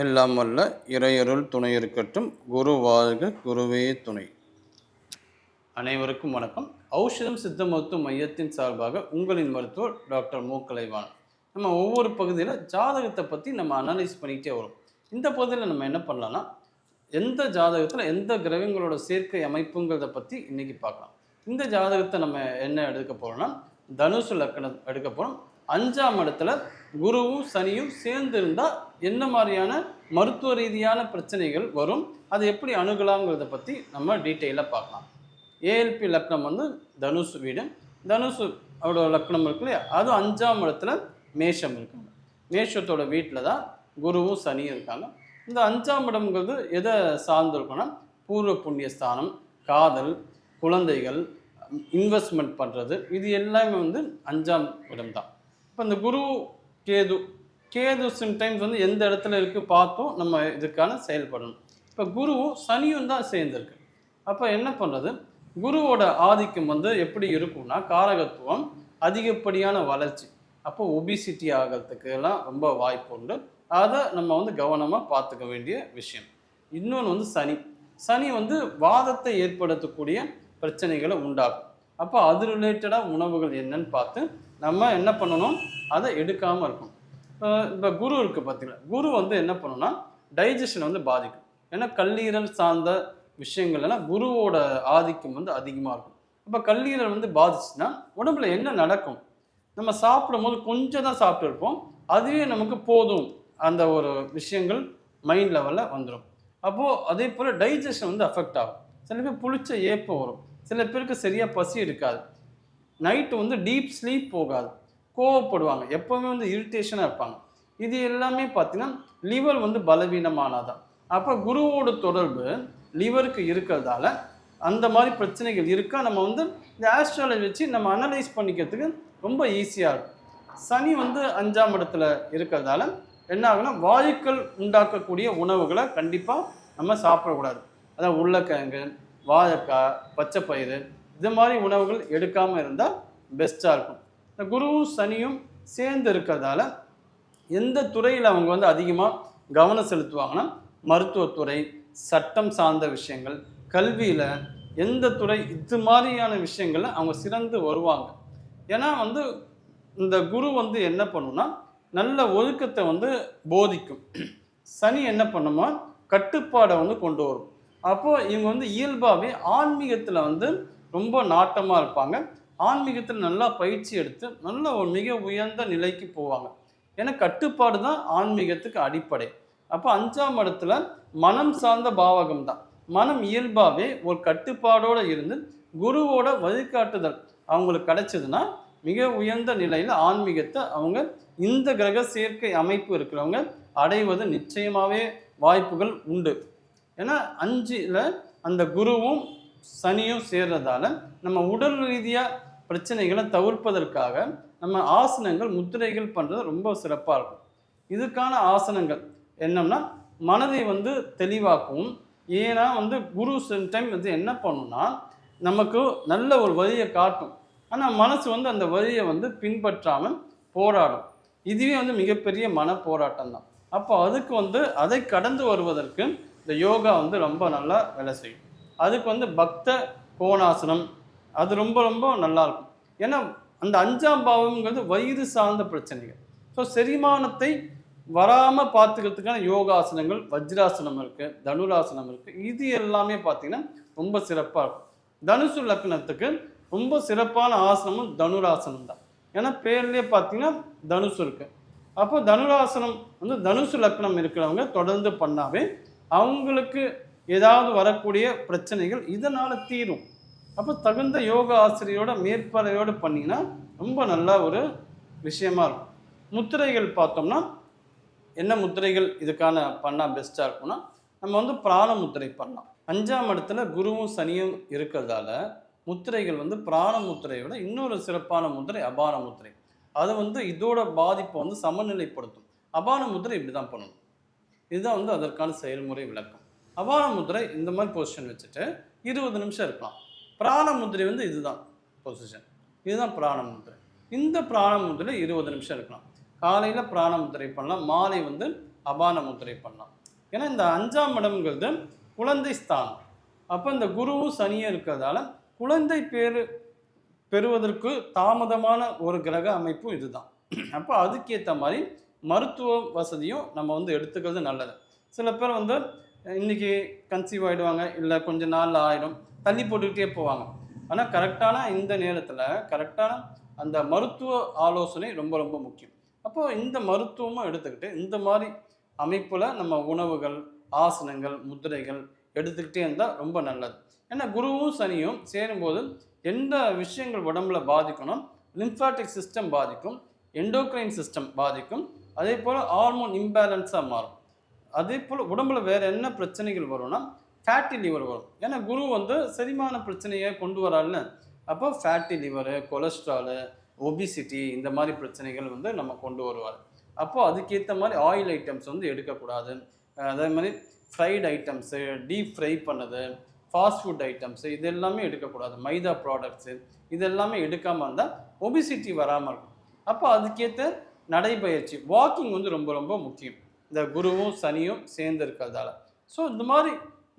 எல்லாம் வல்ல இறையருள் துணை இருக்கட்டும் குரு வாழ்க குருவே துணை. அனைவருக்கும் வணக்கம். ஔஷதம் சித்த மருத்துவ மையத்தின் சார்பாக உங்களின் மருத்துவர் டாக்டர் மு. கலைவான் நம்ம ஒவ்வொரு பகுதியில் ஜாதகத்தை பற்றி நம்ம அனலைஸ் பண்ணிக்கிட்டே வரும். இந்த பகுதியில் நம்ம என்ன பண்ணலாம்னா எந்த ஜாதகத்தில் எந்த கிரகங்களோட சேர்க்கை அமைப்புங்கிறத பற்றி இன்னைக்கு பார்க்கலாம். இந்த ஜாதகத்தை நம்ம என்ன எடுக்க போகிறோம்னா தனுசு லக்கணம் எடுக்க போகிறோம் அஞ்சாம் இடத்துல குருவும் சனியும் சேர்ந்து இருந்தால் என்ன மாதிரியான மருத்துவ ரீதியான பிரச்சனைகள் வரும்? அதை எப்படி அணுகலாங்கிறத பற்றி நம்ம டீட்டெயிலாக பார்க்கலாம். ஏஎல்பி லக்னம் வந்து தனுசு வீடு. தனுசு அவரோட லக்னம் இருக்கு இல்லையா? அது அஞ்சாம் இடத்துல மேஷம் இருக்காங்க மேஷத்தோட வீட்டில் தான் குருவும் சனியும் இருக்காங்க. இந்த அஞ்சாம் இடம்ங்கிறது எதை சார்ந்திருக்குன்னா பூர்வ புண்ணிய ஸ்தானம் காதல் குழந்தைகள் இன்வெஸ்ட்மெண்ட் பண்ணுறது இது எல்லாமே வந்து அஞ்சாம் இடம் தான் இப்போ இந்த குரு கேது கேது சிம்டைம்ஸ் வந்து எந்த இடத்துல இருக்குது பார்த்தோம் நம்ம இதுக்கான செயல்படணும். இப்போ குருவும் சனியும் தான் சேர்ந்துருக்கு. அப்போ என்ன பண்ணுறது குருவோட ஆதிக்கம் வந்து எப்படி இருக்கும்னா காரகத்துவம் அதிகப்படியான வளர்ச்சி. அப்போ ஒபிசிட்டி ஆகிறதுக்கு எல்லாம் ரொம்ப வாய்ப்பு உண்டு. அதை நம்ம வந்து கவனமாக பார்த்துக்க வேண்டிய விஷயம். இன்னொன்று வந்து சனி. சனி வந்து வாதத்தை ஏற்படுத்தக்கூடிய பிரச்சனைகளை உண்டாகும் அப்போ அது ரிலேட்டடாக உணவுகள் என்னன்னு பார்த்து நம்ம என்ன பண்ணணும்? அதை எடுக்காமல் இருக்கும் இப்போ குரு இருக்குது பார்த்தீங்களா குரு வந்து என்ன பண்ணணும்னா டைஜஷன் வந்து பாதிக்கும். ஏன்னா கல்லீரல் சார்ந்த விஷயங்கள் எல்லாம் குருவோட ஆதிக்கம் வந்து அதிகமாக இருக்கும். அப்போ கல்லீரல் வந்து பாதிச்சுன்னா உடம்புல என்ன நடக்கும்? நம்ம சாப்பிடும்போது கொஞ்சம் தான் சாப்பிட்டு இருப்போம். அதுவே நமக்கு போதும். அந்த ஒரு விஷயங்கள் மைண்ட் லெவலில் வந்துடும் அப்போது அதே போல் டைஜஷன் வந்து அஃபெக்ட் ஆகும். சில பேர் புளிச்ச ஏப்பம் வரும். சில பேருக்கு சரியாக பசி இருக்காது. நைட்டு வந்து டீப் ஸ்லீப் போகாது. கோவப்படுவாங்க. எப்போவுமே வந்து இரிட்டேஷனாக இருப்பாங்க. இது எல்லாமே பார்த்தீங்கன்னா லிவர் வந்து பலவீனமானதான் அப்போ குருவோட தொடர்பு லிவருக்கு இருக்கிறதால அந்த மாதிரி பிரச்சனைகள் இருக்கா நம்ம வந்து இந்த ஆஸ்ட்ராலஜி வச்சு நம்ம அனலைஸ் பண்ணிக்கிறதுக்கு ரொம்ப ஈஸியாக இருக்கும். சனி வந்து அஞ்சாம் இடத்துல இருக்கிறதால என்ன ஆகுனா வாயுக்கள் உண்டாக்கக்கூடிய உணவுகளை கண்டிப்பாக நம்ம சாப்பிடக்கூடாது. அதாவது உருளைக்கிழங்கு வாழைக்காய் பச்சை பயிறு இது மாதிரி உணவுகள் எடுக்காமல் இருந்தால் பெஸ்ட்டாக இருக்கும். இந்த குருவும் சனியும் சேர்ந்து இருக்கிறதால எந்த துறையில் அவங்க வந்து அதிகமாக கவனம் செலுத்துவாங்கன்னா மருத்துவத்துறை சட்டம் சார்ந்த விஷயங்கள் கல்வியில் எந்த துறை இது மாதிரியான விஷயங்களில் அவங்க சிறந்து வருவாங்க. ஏன்னா வந்து இந்த குரு வந்து என்ன பண்ணுன்னா நல்ல ஒழுக்கத்தை வந்து போதிக்கும். சனி என்ன பண்ணுமா கட்டுப்பாடை வந்து கொண்டு வரும். அப்போது இவங்க வந்து இயல்பாகவே ஆன்மீகத்தில் வந்து ரொம்ப நாட்டமாக இருப்பாங்க. ஆன்மீகத்தில் நல்லா பயிற்சி எடுத்து நல்ல ஒரு மிக உயர்ந்த நிலைக்கு போவாங்க. ஏன்னா கட்டுப்பாடு தான் ஆன்மீகத்துக்கு அடிப்படை. அப்போ அஞ்சாம் இடத்துல மனம் சார்ந்த பாவகம் தான். மனம் இயல்பாகவே ஒரு கட்டுப்பாடோடு இருந்து குருவோட வழிகாட்டுதல் அவங்களுக்கு கிடைச்சதுன்னா மிக உயர்ந்த நிலையில் ஆன்மீகத்தை அவங்க இந்த கிரக சேர்க்கை அமைப்பு இருக்கிறவங்க அடைவது நிச்சயமாகவே வாய்ப்புகள் உண்டு. ஏன்னா அஞ்சில் அந்த குருவும் சனியும் சேர்றதால நம்ம உடல் ரீதியாக பிரச்சனைகளை தவிர்ப்பதற்காக நம்ம ஆசனங்கள் முத்திரைகள் பண்ணுறது ரொம்ப சிறப்பாக இருக்கும். இதுக்கான ஆசனங்கள் என்னம்னா மனதை வந்து தெளிவாக்கும் ஏன்னா வந்து குரு டைம் வந்து என்ன பண்ணுன்னா நமக்கு நல்ல ஒரு வழியை காட்டும். ஆனால் மனசு வந்து அந்த வழியை வந்து பின்பற்றாமல் போராடும். இதுவே வந்து மிகப்பெரிய மன போராட்டம் தான். அப்போ அதுக்கு வந்து அதை கடந்து வருவதற்கு இந்த யோகா வந்து ரொம்ப நல்லா வேலை செய்யும். அதுக்கு வந்து பக்த கோணாசனம். அது ரொம்ப ரொம்ப நல்லா இருக்கும் ஏன்னா அந்த அஞ்சாம் பாவம்ங்கிறது வயிறு சார்ந்த பிரச்சனைகள். ஸோ செரிமானத்தை வராமல் பார்த்துக்கிறதுக்கான யோகாசனங்கள் வஜ்ராசனம் இருக்குது தனுராசனம் இருக்குது இது எல்லாமே பார்த்தீங்கன்னா ரொம்ப சிறப்பாக இருக்கும். தனுசு லக்னத்துக்கு ரொம்ப சிறப்பான ஆசனமும் தனுராசனம் தான். ஏன்னா பேர்லேயே பார்த்தீங்கன்னா தனுசு இருக்குது அப்போ தனுராசனம் வந்து தனுசு லக்னம் இருக்கிறவங்க தொடர்ந்து பண்ணாவே அவங்களுக்கு ஏதாவது வரக்கூடிய பிரச்சனைகள் இதனால் தீரும். அப்போ தகுந்த யோகா ஆசிரியரோட மேற்பறையோடு பண்ணிங்கன்னா ரொம்ப நல்ல ஒரு விஷயமா இருக்கும். முத்திரைகள் பார்த்தோம்னா என்ன முத்திரைகள் இதுக்கான பண்ணால் பெஸ்ட்டாக இருக்கும்னா நம்ம வந்து பிராண முத்திரை பண்ணலாம். அஞ்சாம் இடத்துல குருவும் சனியும் இருக்கிறதால முத்திரைகள் வந்து பிராண முத்திரையை விட இன்னொரு சிறப்பான முத்திரை அபான முத்திரை. அது வந்து இதோட பாதிப்பை வந்து சமநிலைப்படுத்தும். அபான முத்திரை இப்படி தான் பண்ணணும். இதுதான் வந்து அதற்கான செயல்முறை விளக்கம். அபான முதிரை இந்த மாதிரி பொசிஷன் வச்சுட்டு இருபது நிமிஷம் இருக்கலாம். பிராண முதிரை வந்து இதுதான் பொசிஷன் இதுதான் பிராண முதிரை. இந்த பிராண முத்திரை இருபது நிமிஷம் இருக்கலாம். காலையில் பிராண முதிரை பண்ணலாம். மாலை வந்து அபான முத்திரை பண்ணலாம். ஏன்னா இந்த அஞ்சாம் இடம்ங்கிறது குழந்தை ஸ்தானம். அப்போ இந்த குருவும் சனியும் இருக்கிறதால குழந்தை பேர் பெறுவதற்கு தாமதமான ஒரு கிரக அமைப்பும் இதுதான். அப்போ அதுக்கேற்ற மாதிரி மருத்துவ வசதியும் நம்ம வந்து எடுத்துக்கிறது நல்லது. சில பேர் வந்து இன்னைக்கு கன்சீவ் ஆகிடுவாங்க இல்லை கொஞ்சம் நாள் ஆகிடும் தள்ளி போட்டுக்கிட்டே போவாங்க. ஆனால் கரெக்டான இந்த நேரத்தில் கரெக்டான அந்த மருத்துவ ஆலோசனை ரொம்ப ரொம்ப முக்கியம். அப்போது இந்த மருத்துவமும் எடுத்துக்கிட்டு இந்த மாதிரி அமைப்பில் நம்ம உணவுகள் ஆசனங்கள் முதிரைகள் எடுத்துக்கிட்டே இருந்தால் ரொம்ப நல்லது. ஏன்னா குருவும் சனியும் சேரும்போது எந்த விஷயங்கள் உடம்புல பாதிக்கணும்? லிம்ஃபாட்டிக் சிஸ்டம் பாதிக்கும் எண்டோக்ரைன் சிஸ்டம் பாதிக்கும். அதே போல் ஹார்மோன் இம்பேலன்ஸாக மாறும். அதே போல் உடம்புல வேறு என்ன பிரச்சனைகள் வரும்னா ஃபேட்டி லிவர் வரும். ஏன்னா குரு வந்து செரிமான பிரச்சனையை கொண்டு வரால அப்போ ஃபேட்டி லிவரு கொலஸ்ட்ராலு ஒபிசிட்டி இந்த மாதிரி பிரச்சனைகள் வந்து நம்ம கொண்டு வருவார். அப்போது அதுக்கேற்ற மாதிரி ஆயில் ஐட்டம்ஸ் வந்து எடுக்கக்கூடாது. அதே மாதிரி ஃப்ரைட் ஐட்டம்ஸு டீப் ஃப்ரை பண்ணது ஃபாஸ்ட் ஃபுட் ஐட்டம்ஸு இது எல்லாமே எடுக்கக்கூடாது. மைதா ப்ராடக்ட்ஸு இது எல்லாமே எடுக்காமல் இருந்தால் ஒபிசிட்டி வராமல் இருக்கும். அப்போ அதுக்கேற்ற நடைபயிற்சி வாக்கிங் வந்து ரொம்ப ரொம்ப முக்கியம். இந்த குருவும் சனியும் சேர்ந்து இருக்கிறதால. ஸோ இந்த மாதிரி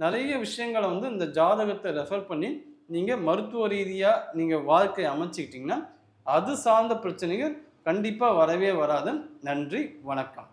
நிறைய விஷயங்களை வந்து இந்த ஜாதகத்தை ரெஃபர் பண்ணி நீங்கள் மருத்துவ ரீதியாக நீங்கள் வாழ்க்கையை அமைச்சிக்கிட்டிங்கன்னா அது சார்ந்த பிரச்சனைகள் கண்டிப்பாக வரவே வராது. நன்றி வணக்கம்.